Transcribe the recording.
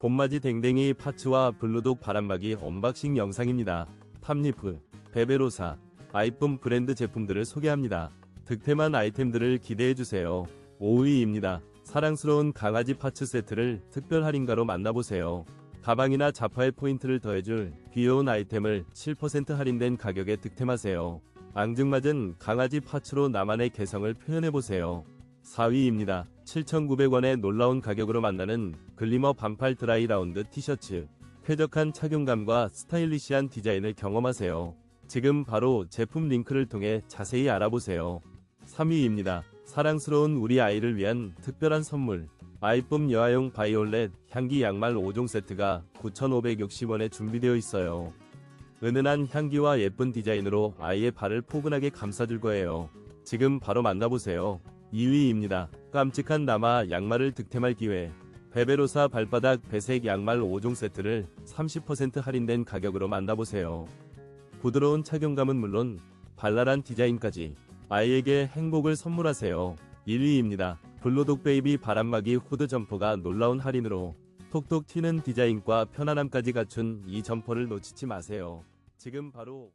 봄맞이 댕댕이 파츠와 블루독 바람막이 언박싱 영상입니다. 탑리프, 베베로사, 아이폰 브랜드 제품들을 소개합니다. 득템한 아이템들을 기대해주세요. 5위입니다. 사랑스러운 강아지 파츠 세트를 특별 할인가로 만나보세요. 가방이나 자파의 포인트를 더해줄 귀여운 아이템을 7% 할인된 가격에 득템하세요. 앙증맞은 강아지 파츠로 나만의 개성을 표현해보세요. 4위입니다. 7,900원의 놀라운 가격으로 만나는 글리머 반팔 드라이 라운드 티셔츠. 쾌적한 착용감과 스타일리시한 디자인을 경험하세요. 지금 바로 제품 링크를 통해 자세히 알아보세요. 3위입니다. 사랑스러운 우리 아이를 위한 특별한 선물. 아이쁨 여아용 바이올렛 향기 양말 5종 세트가 9,560원에 준비되어 있어요. 은은한 향기와 예쁜 디자인으로 아이의 발을 포근하게 감싸줄 거예요. 지금 바로 만나보세요. 2위입니다. 깜찍한 남아 양말을 득템할 기회. 베베로사 발바닥 배색 양말 5종 세트를 30% 할인된 가격으로 만나보세요. 부드러운 착용감은 물론 발랄한 디자인까지 아이에게 행복을 선물하세요. 1위입니다. 블루독 베이비 바람막이 후드 점퍼가 놀라운 할인으로 톡톡 튀는 디자인과 편안함까지 갖춘 이 점퍼를 놓치지 마세요. 지금 바로